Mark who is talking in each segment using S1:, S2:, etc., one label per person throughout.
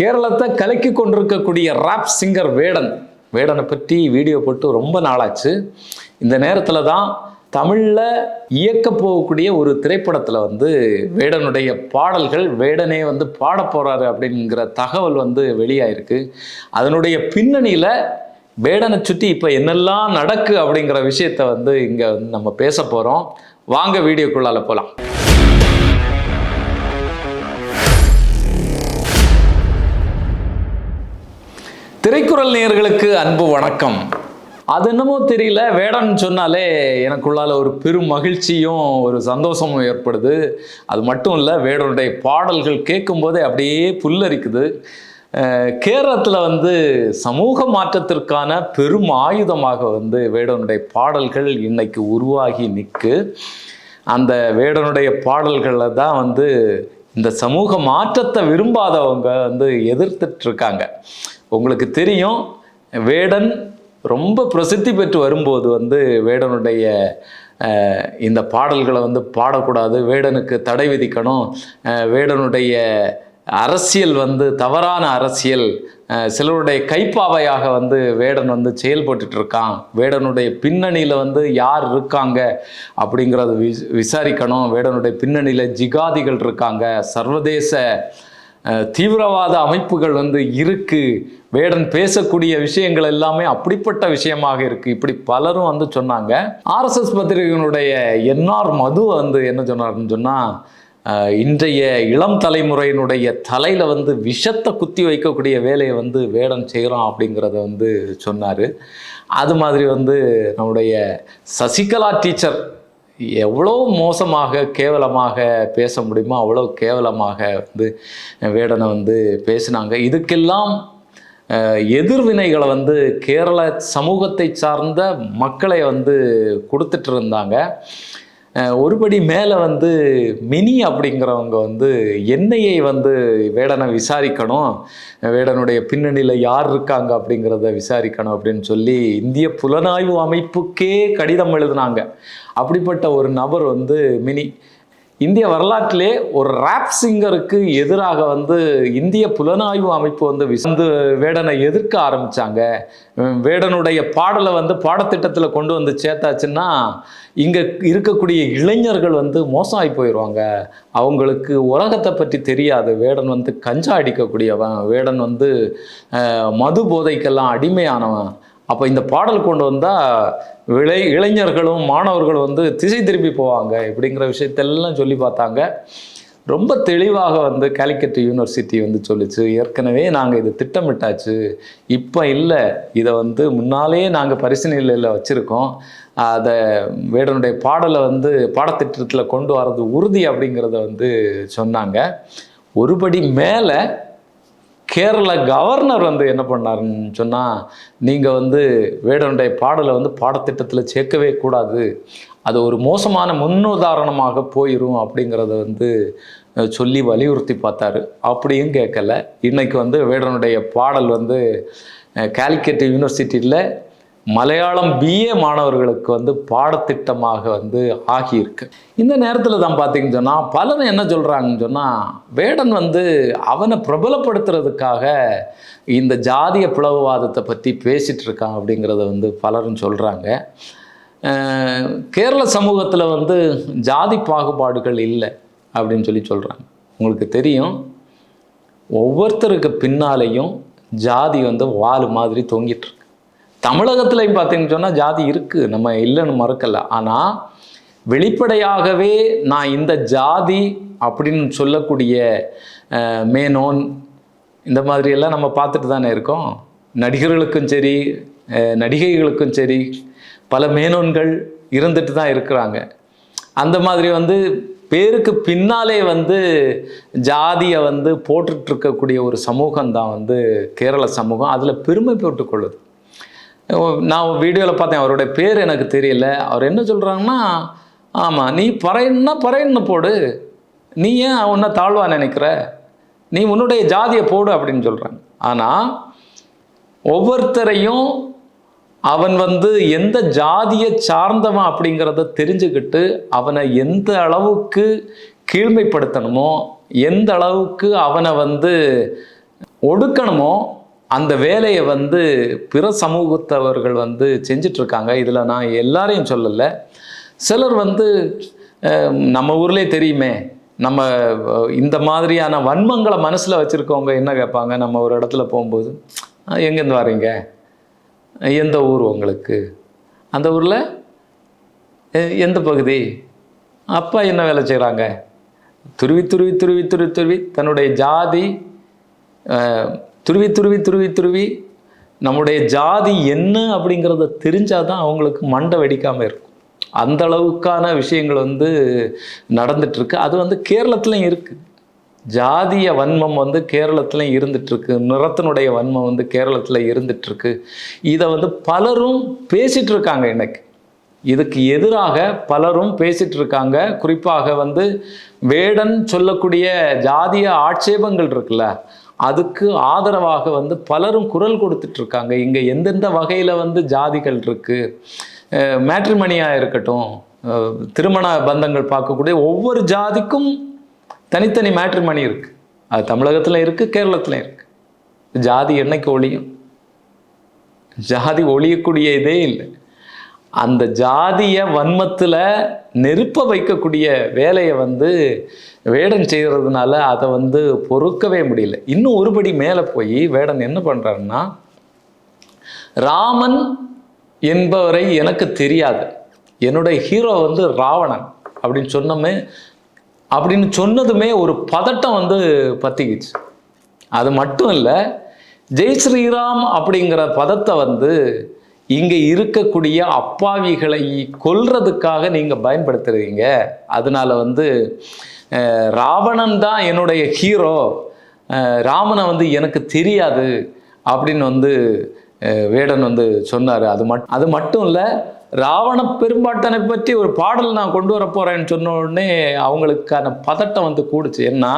S1: கேரளத்தை கலக்கி கொண்டிருக்கக்கூடிய rap singer வேடன். வேடனை பற்றி வீடியோ போட்டு ரொம்ப நாளாச்சு. இந்த நேரத்தில் தான் தமிழில் இயக்க போகக்கூடிய ஒரு திரைப்படத்தில் வந்து வேடனுடைய பாடல்கள் வேடனே வந்து பாட போகிறாரு அப்படிங்கிற தகவல் வந்து வெளியாயிருக்கு. அதனுடைய பின்னணியில் வேடனை சுற்றி இப்போ என்னெல்லாம் நடக்கு அப்படிங்கிற விஷயத்த வந்து இங்கே வந்து நம்ம பேச போகிறோம் வாங்க வீடியோக்குள்ளால போகலாம் திரைக்குறள் நேர்களுக்கு அன்பு வணக்கம். அது என்னமோ தெரியல வேடம்னு சொன்னாலே எனக்குள்ளால் ஒரு பெரும் மகிழ்ச்சியும் ஒரு சந்தோஷமும் ஏற்படுது. அது மட்டும் இல்லை வேடனுடைய பாடல்கள் கேட்கும்போதே அப்படியே புல்லரிக்குது. கேரளத்தில் வந்து சமூக மாற்றத்திற்கான பெரும் ஆயுதமாக வந்து வேடனுடைய பாடல்கள் இன்னைக்கு உருவாகி நிற்கு அந்த வேடனுடைய பாடல்களில் தான் வந்து இந்த சமூக மாற்றத்தை விரும்பாதவங்க வந்து எதிர்த்துட்ருக்காங்க. உங்களுக்கு தெரியும் வேடன் ரொம்ப பிரசித்தி பெற்று வரும்போது வந்து வேடனுடைய இந்த பாடல்களை வந்து பாடக்கூடாது வேடனுக்கு தடை விதிக்கணும். வேடனுடைய அரசியல் வந்து தவறான அரசியல் சிலருடைய கைப்பாவையாக வந்து வேடன் வந்து செயல்பட்டு இருக்கான் வேடனுடைய பின்னணியில் வந்து யார் இருக்காங்க அப்படிங்கிறத விஸ் விசாரிக்கணும். வேடனுடைய பின்னணியில் ஜிகாதிகள் இருக்காங்க. சர்வதேச தீவிரவாத அமைப்புகள் வந்து இருக்குது வேடன் பேசக்கூடிய விஷயங்கள் எல்லாமே அப்படிப்பட்ட விஷயமாக இருக்கு. இப்படி பலரும் வந்து சொன்னாங்க. ஆர்எஸ்எஸ் பத்திரிகையினுடைய என்ஆர் மது வந்து என்ன சொன்னார்னு சொன்னால் இன்றைய இளம் தலைமுறையினுடைய தலையில் வந்து விஷத்தை குத்தி வைக்கக்கூடிய வேலையை வந்து வேடன் செய்கிறோம் அப்படிங்கிறத வந்து சொன்னார். அது மாதிரி வந்து நம்முடைய சசிகலா டீச்சர் எவ்வளோ மோசமாக கேவலமாக பேச முடியுமோ அவ்வளோ கேவலமாக வந்து வேடனை வந்து பேசினாங்க. இதுக்கெல்லாம் எதிர்வினைகளை வந்து கேரள சமூகத்தை சார்ந்த மக்களை வந்து கொடுத்துட்டு இருந்தாங்க ஒருபடி மேலே வந்து மினி அப்படிங்கிறவங்க வந்து என்னையை வந்து வேடனை விசாரிக்கணும் வேடனுடைய பின்னணியில் யார் இருக்காங்க அப்படிங்கிறத விசாரிக்கணும் அப்படின்னு சொல்லி இந்திய புலனாய்வு அமைப்புக்கே கடிதம் எழுதினாங்க. அப்படிப்பட்ட ஒரு நபர் வந்து மினி. இந்திய வரலாற்றிலே ஒரு ராப் சிங்கருக்கு எதிராக வந்து இந்திய புலனாய்வு அமைப்பு வந்து விசந்து வேடனை எதிர்க்க ஆரம்பிச்சாங்க. வேடனுடைய பாடலை வந்து பாடத்திட்டத்தில் கொண்டு வந்து சேர்த்தாச்சுன்னா இங்கே இருக்கக்கூடிய இளைஞர்கள் வந்து மோசம் ஆகி போயிடுவாங்க அவங்களுக்கு உலகத்தை பற்றி தெரியாது. வேடன் வந்து கஞ்சா அடிக்கக்கூடியவன். வேடன் வந்து மது போதைக்கெல்லாம் அடிமையானவன். அப்போ இந்த பாடல் கொண்டு வந்தால் விளை இளைஞர்களும் மாணவர்களும் வந்து திசை திருப்பி போவாங்க இப்படிங்கிற விஷயத்தெல்லாம் சொல்லி பார்த்தாங்க. ரொம்ப தெளிவாக வந்து காலிக்கட் யூனிவர்சிட்டி வந்து சொல்லிச்சு. ஏற்கனவே நாங்கள் இது திட்டமிட்டாச்சு. இப்போ இல்லை. இதை வந்து முன்னாலே நாங்கள் பரிசீலனையில் வச்சுருக்கோம். அதை வேடனுடைய பாடலை வந்து பாடத்திட்டத்தில் கொண்டு வர்றது உறுதி அப்படிங்கிறத வந்து சொன்னாங்க. ஒருபடி மேலே கேரள கவர்னர் வந்து என்ன பண்ணாருன்னு சொன்னால் நீங்கள் வந்து வேடனுடைய பாடலை வந்து பாடத்திட்டத்தில் சேர்க்கவே கூடாது. அது ஒரு மோசமான முன்னுதாரணமாக போயிடும் அப்படிங்கிறத வந்து சொல்லி வலியுறுத்தி பார்த்தாரு. அப்படியும் கேட்கல. இன்றைக்கி வந்து வேடனுடைய பாடல் வந்து அஹ், காலிக்கட் யூனிவர்சிட்டியில் மலையாளம் பிஏ மாணவர்களுக்கு வந்து பாடத்திட்டமாக வந்து ஆகியிருக்கு. இந்த நேரத்தில் தான் பார்த்தீங்கன்னு சொன்னால் பலரும் என்ன சொல்கிறாங்கன்னு சொன்னால் வேடன் வந்து அவனை பிரபலப்படுத்துறதுக்காக இந்த ஜாதிய பிளவுவாதத்தை பற்றி பேசிகிட்டு இருக்கான் அப்படிங்கிறத வந்து பலரும் சொல்கிறாங்க கேரள சமூகத்தில் வந்து ஜாதி பாகுபாடுகள் இல்லை அப்படின்னு சொல்லி சொல்கிறாங்க உங்களுக்கு தெரியும் ஒவ்வொருத்தருக்கு பின்னாலேயும் ஜாதி வந்து வால் மாதிரி தொங்கிட்டுருக்கு தமிழகத்துலையும் பார்த்தீங்கன்னு சொன்னால் ஜாதி இருக்குது நம்ம இல்லைன்னு மறக்கல. ஆனால் வெளிப்படையாகவே நான் இந்த ஜாதி அப்படின்னு சொல்லக்கூடிய மேனோன் இந்த மாதிரியெல்லாம் நம்ம பார்த்துட்டு தானே இருக்கோம். நடிகர்களுக்கும் சரி நடிகைகளுக்கும் சரி பல மேனோன்கள் இருந்துட்டு தான் இருக்கிறாங்க. அந்த மாதிரி வந்து பேருக்கு பின்னாலே வந்து ஜாதியை வந்து போட்டுட்ருக்கக்கூடிய ஒரு சமூகம் தான் வந்து கேரள சமூகம். அதில் பெருமை போட்டுக்கொள்ளுது நான் வீடியோவில் பார்த்தேன் அவருடைய பேர் எனக்கு தெரியல. அவர் என்ன சொல்கிறாங்கன்னா ஆமாம் நீ பறையன்னா பறையன்னு போடு. நீ ஏன் உன்னை தாழ்வா நினைக்கிற? நீ உன்னுடைய ஜாதியை போடு அப்படின்னு சொல்கிறாங்க ஆனால் ஒவ்வொருத்தரையும் அவன் வந்து எந்த ஜாதியை சார்ந்தவன் அப்படிங்கிறத தெரிஞ்சுக்கிட்டு அவனை எந்த அளவுக்கு கீழ்மைப்படுத்தணுமோ எந்த அளவுக்கு அவனை வந்து ஒடுக்கணுமோ அந்த வேலையை வந்து பிற சமூகத்தவர்கள் வந்து செஞ்சிட்ருக்காங்க. இதில் நான் எல்லாரையும் சொல்லலை. சிலர் வந்து நம்ம ஊர்லேயே தெரியுமே நம்ம இந்த மாதிரியான வன்மங்களை மனசில் வச்சுருக்கவங்க என்ன கேட்பாங்க நம்ம ஒரு இடத்துல போகும்போது எங்கேருந்து வரீங்க? எந்த ஊர் உங்களுக்கு? அந்த ஊரில் எந்த பகுதி? அப்பா என்ன வேலை செய்கிறாங்க துருவி துருவி துருவி துருவி துருவி தன்னுடைய ஜாதி துருவி துருவி துருவி துருவி. நம்முடைய ஜாதி என்ன அப்படிங்கிறத தெரிஞ்சால் தான் அவங்களுக்கு மண்டை வெடிக்காமல் இருக்கும். அந்த அளவுக்கான விஷயங்கள் வந்து நடந்துட்டுருக்கு. அது வந்து கேரளத்துலையும் இருக்குது ஜாதிய வன்மம் வந்து கேரளத்துலையும் இருந்துட்டுருக்கு. நிறத்தினுடைய வன்மம் வந்து கேரளத்தில் இருந்துகிட்ருக்கு இதை வந்து பலரும் பேசிட்டு இருக்காங்க இன்னைக்கு. இதுக்கு எதிராக பலரும் பேசிட்டு இருக்காங்க குறிப்பாக வந்து வேடன் சொல்லக்கூடிய ஜாதிய ஆட்சேபங்கள் இருக்குல்ல அதுக்கு ஆதரவாக வந்து பலரும் குரல் கொடுத்துட்டு இருக்காங்க இங்கே எந்தெந்த வகையில் வந்து ஜாதிகள் இருக்குது மேட்ரிமணியாக இருக்கட்டும் திருமண பந்தங்கள் பார்க்கக்கூடிய ஒவ்வொரு ஜாதிக்கும் தனித்தனி மேட்ரிமணி இருக்குது அது தமிழகத்தில் இருக்குது கேரளத்தில் இருக்குது ஜாதி என்னைக்கு ஒழியும்? ஜாதி ஒழியக்கூடிய இதே இல்லை. அந்த ஜாதிய வன்மத்தில் நெருப்ப வைக்கக்கூடிய வேலையை வந்து வேடன் செய்கிறதுனால அதை வந்து பொறுக்கவே முடியல. இன்னும் ஒருபடி மேலே போய் வேடன் என்ன பண்ணுறாருன்னா ராமன் என்பவரை எனக்கு தெரியாது. என்னுடைய ஹீரோ வந்து ராவணன். அப்படின்னு சொன்னமே அப்படின்னு சொன்னதுமே ஒரு பதட்டம் வந்து பத்திக்கிச்சு. அது மட்டும் இல்லை ஜெய் ஸ்ரீராம் அப்படிங்கிற பதத்தை வந்து இங்கே இருக்கக்கூடிய அப்பாவிகளை கொல்றதுக்காக நீங்கள் பயன்படுத்துறீங்க. அதனால் வந்து ராவணன் தான் என்னுடைய ஹீரோ ராமனை வந்து எனக்கு தெரியாது அப்படின்னு வந்து வேடன் வந்து சொன்னார். அது மட் அது மட்டும் இல்லை ராவண பெரும்பாட்டனை பற்றி ஒரு பாடல் நான் கொண்டு வர போகிறேன்னு சொன்ன உடனே அவங்களுக்கான பதட்டம் வந்து கூடுச்சு. ஏன்னா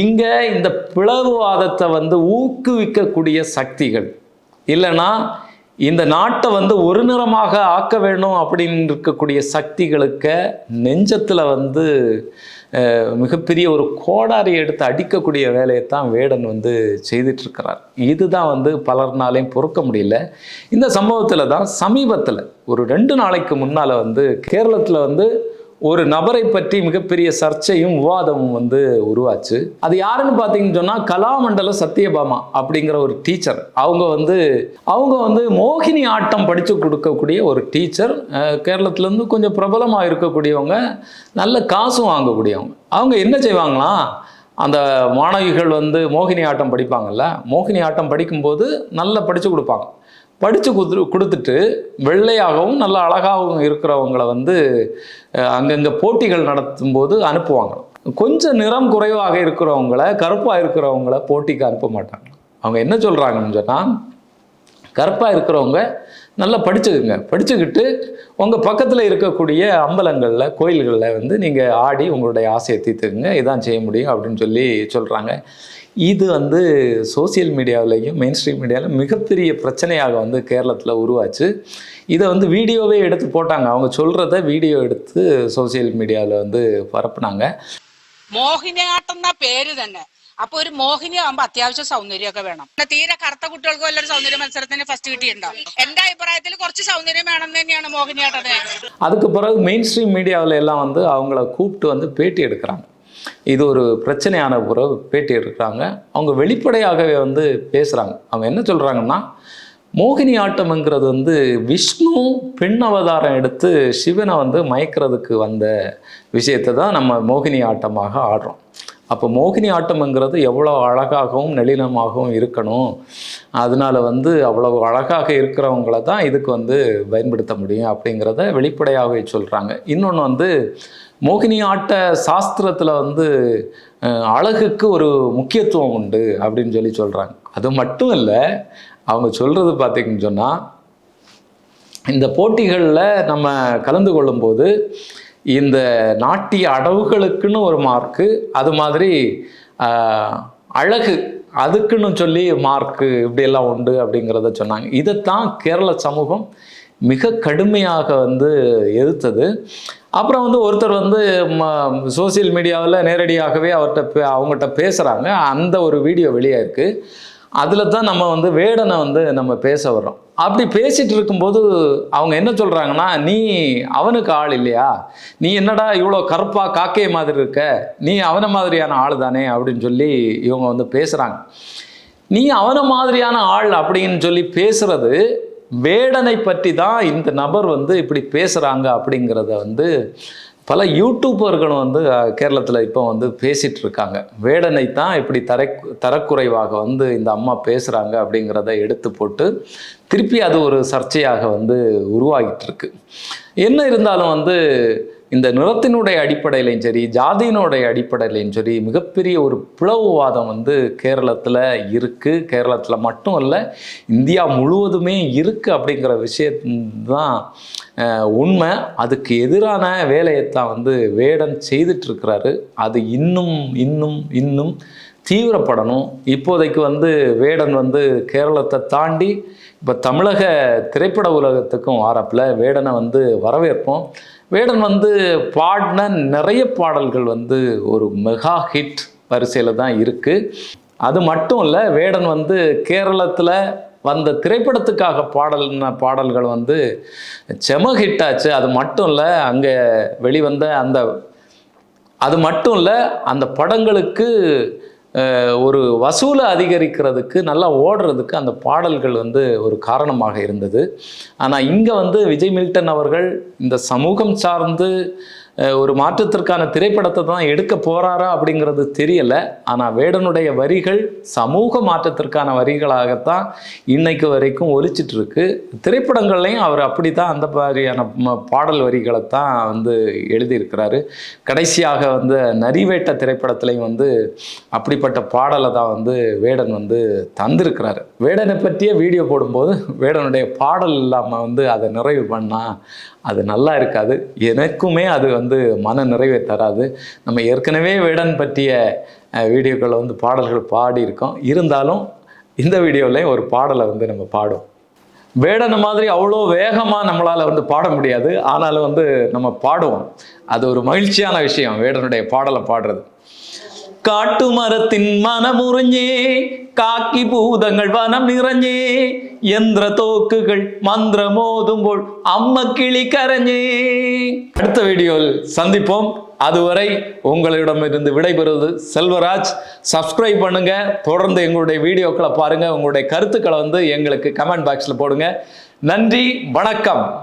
S1: இங்கே இந்த பிளவுவாதத்தை வந்து ஊக்குவிக்கக்கூடிய சக்திகள். இல்லைன்னா இந்த நாட்டை வந்து ஒரு நிறமாக ஆக்க வேணும் அப்படின்னு இருக்கக்கூடிய சக்திகளுக்கு நெஞ்சத்தில் வந்து மிகப்பெரிய ஒரு கோடாரி எடுத்து அடிக்கக்கூடிய வேலையை தான் வேடன் வந்து செய்துட்ருக்கிறார் இதுதான் வந்து பலர்னாலையும் பொறுக்க முடியல. இந்த சம்பவத்தில் தான் சமீபத்தில் ஒரு ரெண்டு நாளைக்கு முன்னால் வந்து கேரளத்தில் வந்து ஒரு நபரை பற்றி மிகப்பெரிய சர்ச்சையும் விவாதமும் வந்து உருவாச்சு. அது யாருன்னு பார்த்தீங்கன்னு சொன்னால் கலாமண்டல சத்யபாமா அப்படிங்கிற ஒரு டீச்சர் அவங்க வந்து அவங்க வந்து மோகினி ஆட்டம் படித்து கொடுக்கக்கூடிய ஒரு டீச்சர் கேரளத்துலேருந்து கொஞ்சம் பிரபலமாக இருக்கக்கூடியவங்க நல்ல காசும் வாங்கக்கூடியவங்க. அவங்க என்ன செய்வாங்களாம் அந்த மாணவிகள் வந்து மோகினி ஆட்டம் படிப்பாங்கல்ல மோகினி ஆட்டம் படிக்கும்போது நல்லா படித்து கொடுப்பாங்க. படித்து குடு கொடுத்துட்டு வெள்ளையாகவும் நல்ல அழகாகவும் இருக்கிறவங்கள வந்து அங்கங்கே போட்டிகள் நடத்தும்போது அனுப்புவாங்க. கொஞ்சம் நிறம் குறைவாக இருக்கிறவங்கள கருப்பாக இருக்கிறவங்கள போட்டிக்கு அனுப்ப மாட்டாங்க. அவங்க என்ன சொல்கிறாங்கன்னு சொன்னால் கருப்பாக இருக்கிறவங்க நல்லா படிச்சுக்குங்க. படிச்சுக்கிட்டு உங்கள் பக்கத்தில் இருக்கக்கூடிய அம்பலங்களில் கோயில்களில் வந்து நீங்கள் ஆடி உங்களுடைய ஆசையை தீர்த்துக்குங்க. இதான் செய்ய முடியும் அப்படின்னு சொல்லி சொல்கிறாங்க இது வந்து சோசியல் மீடியாவிலையும் மெயின் ஸ்ட்ரீம் மீடியாவில் மிகப்பெரிய பிரச்சனையாக வந்து கேரளத்தில் உருவாச்சு இதை வந்து வீடியோவே எடுத்து போட்டாங்க அவங்க சொல்கிறத வீடியோ எடுத்து സോഷ്യൽ മീഡിയയിൽ വന്ന് പരപ്പണാങ്ക
S2: മോഹിനിയാട്ടം എന്ന പേര് തന്നെ അപ്പൊ ഒരു മോഹിനിയാകുമ്പോ അത്യാവശ്യം സൗന്ദര്യമൊക്കെ വേണം തീരെ കറുത്ത കുട്ടികൾക്ക് വല്ലൊരു സൗന്ദര്യ മത്സരത്തിന് ഫസ്റ്റ് കിട്ടിയിട്ടുണ്ടോ എന്റെ അഭിപ്രായത്തിൽ കുറച്ച് സൗന്ദര്യം വേണം തന്നെയാണ് മോഹിനിയാട്ടത്തിന്
S1: അതുക്ക് പിറகு மெயின் ஸ்ட்ரீம் மீடியாவில் எல்லாம் வந்து அவங்கள கூப்பிட்டு வந்து பேட்டி எடுக்கிறாங்க இது ஒரு பிரச்சனையான பிறகு பேட்டி எடுக்கிறாங்க. அவங்க வெளிப்படையாகவே வந்து பேசுகிறாங்க அவங்க என்ன சொல்கிறாங்கன்னா மோகினி ஆட்டம்ங்கிறது வந்து விஷ்ணு பெண் அவதாரம் எடுத்து சிவனை வந்து மயக்கிறதுக்கு வந்த விஷயத்தை தான் நம்ம மோகினி ஆட்டமாக ஆடுறோம். அப்போ மோகினி ஆட்டம்ங்கிறது எவ்வளோ அழகாகவும் நளினமாகவும் இருக்கணும். அதனால வந்து அவ்வளோ அழகாக இருக்கிறவங்கள தான் இதுக்கு வந்து பயன்படுத்த முடியும். அப்படிங்கிறத வெளிப்படையாகவே சொல்கிறாங்க இன்னொன்று வந்து மோகினி ஆட்ட சாஸ்திரத்தில் வந்து அழகுக்கு ஒரு முக்கியத்துவம் உண்டு அப்படின்னு சொல்லி சொல்கிறாங்க அது மட்டும் இல்லை அவங்க சொல்கிறது பார்த்திங்கன்னு சொன்னால் இந்த போட்டிகளில் நம்ம கலந்து கொள்ளும்போது இந்த நாட்டிய அடவுகளுக்குன்னு ஒரு மார்க்கு அது மாதிரி அழகு அதுக்குன்னு சொல்லி மார்க்கு இப்படியெல்லாம் உண்டு அப்படிங்கிறத சொன்னாங்க. இதைத்தான் கேரள சமூகம் மிக கடுமையாக வந்து எதிர்த்தது. அப்புறம் வந்து ஒருத்தர் வந்து சோசியல் மீடியாவில் நேரடியாகவே அவர்கிட்ட பே அவங்ககிட்ட பேசுகிறாங்க அந்த ஒரு வீடியோ வெளியே இருக்குது அதில் தான் நம்ம வந்து வேடனை வந்து நம்ம பேச வர்றோம். அப்படி பேசிகிட்டு இருக்கும்போது அவங்க என்ன சொல்கிறாங்கன்னா நீ அவனுக்கு ஆள் இல்லையா? நீ என்னடா இவ்வளோ கருப்பாக காக்கே மாதிரி இருக்க? நீ அவனை மாதிரியான ஆள் தானே? அப்படின்னு சொல்லி இவங்க வந்து பேசுகிறாங்க நீ அவனை மாதிரியான ஆள் அப்படின்னு சொல்லி பேசுறது வேடனை பற்றி தான் இந்த நபர் வந்து இப்படி பேசுகிறாங்க அப்படிங்கிறத வந்து பல யூடியூபர்களும் வந்து கேரளத்தில் இப்போ வந்து பேசிகிட்டு இருக்காங்க வேடனை தான் இப்படி தரை தரக்குறைவாக வந்து இந்த அம்மா பேசுகிறாங்க அப்படிங்கிறத எடுத்து போட்டு திருப்பி அது ஒரு சர்ச்சையாக வந்து உருவாகிட்டு இருக்கு என்ன இருந்தாலும் வந்து இந்த நிறத்தினுடைய அடிப்படையிலையும் சரி ஜாதியினுடைய அடிப்படையிலையும் சரி மிகப்பெரிய ஒரு பிளவுவாதம் வந்து கேரளத்தில் இருக்குது கேரளத்தில் மட்டும் இல்லை இந்தியா முழுவதுமே இருக்குது அப்படிங்கிற விஷயத்தான் உண்மை. அதுக்கு எதிரான வேலையைத்தான் வந்து வேடன் செய்துட்ருக்கிறாரு அது இன்னும் இன்னும் இன்னும் தீவிரப்படணும். இப்போதைக்கு வந்து வேடன் வந்து கேரளத்தை தாண்டி இப்போ தமிழக திரைப்பட உலகத்துக்கும் வாரப்பில் வேடனை வந்து வரவேற்போம். வேடன் வந்து பாடின நிறைய பாடல்கள் வந்து ஒரு மெகா ஹிட் வரிசையில் தான் இருக்குது அது மட்டும் இல்லை வேடன் வந்து கேரளத்தில் வந்த திரைப்படத்துக்காக பாடல்ன பாடல்கள் வந்து செம ஹிட் ஆச்சு. அது மட்டும் இல்லை அங்கே வெளிவந்த அந்த அது மட்டும் இல்லை அந்த படங்களுக்கு ஒரு வசூலை அதிகரிக்கிறதுக்கு நல்லா ஓடுறதுக்கு அந்த பாடல்கள் வந்து ஒரு காரணமாக இருந்தது. ஆனால் இங்கே வந்து விஜய் மில்டன் அவர்கள் இந்த சமூகம் சார்ந்து ஒரு மாற்றத்திற்கான திரைப்படத்தை தான் எடுக்க போறாரா அப்படிங்கிறது தெரியல. ஆனால் வேடனுடைய வரிகள் சமூக மாற்றத்திற்கான வரிகளாகத்தான் இன்னைக்கு வரைக்கும் ஒலிச்சிட்டு இருக்கு. திரைப்படங்கள்லையும் அவர் அப்படி தான் அந்த மாதிரியான பாடல் வரிகளை தான் வந்து எழுதியிருக்கிறாரு. கடைசியாக வந்து நரிவேட்ட திரைப்படத்துலையும் வந்து அப்படிப்பட்ட பாடலை தான் வந்து வேடன் வந்து தந்திருக்கிறாரு. வேடனை பற்றிய வீடியோ போடும்போது வேடனுடைய பாடல் இல்லாமல் வந்து அதை நிறைவு பண்ணால் அது நல்லா இருக்காது. எனக்குமே அது வந்து மன நிறைவை தராது. நம்ம ஏற்கனவே வேடன் பற்றிய வீடியோக்களை வந்து பாடல்கள் பாடியிருக்கோம். இருந்தாலும் இந்த வீடியோவில் ஒரு பாடலை வந்து நம்ம பாடும் வேடன் மாதிரி அவ்வளோ வேகமாக நம்மளால் வந்து பாட முடியாது. ஆனாலும் வந்து நம்ம பாடுவோம். அது ஒரு மகிழ்ச்சியான விஷயம் வேடனுடைய பாடலை பாடுறது. காட்டு மரத்தின் மனமுறிஞ்சே காக்கி பூதங்கள் வனம் நிறைஞ்சே எந்திர தோக்குகள் மந்திர மோதும்போல் அம்ம கிளி கரைஞ்சே. அடுத்த வீடியோவில் சந்திப்போம். அதுவரை உங்களிடமிருந்து விடைபெறுவது செல்வராஜ். சப்ஸ்கிரைப் பண்ணுங்க. தொடர்ந்து எங்களுடைய வீடியோக்களை பாருங்க. உங்களுடைய கருத்துக்களை வந்து எங்களுக்கு கமெண்ட் பாக்ஸில் போடுங்க. நன்றி. வணக்கம்.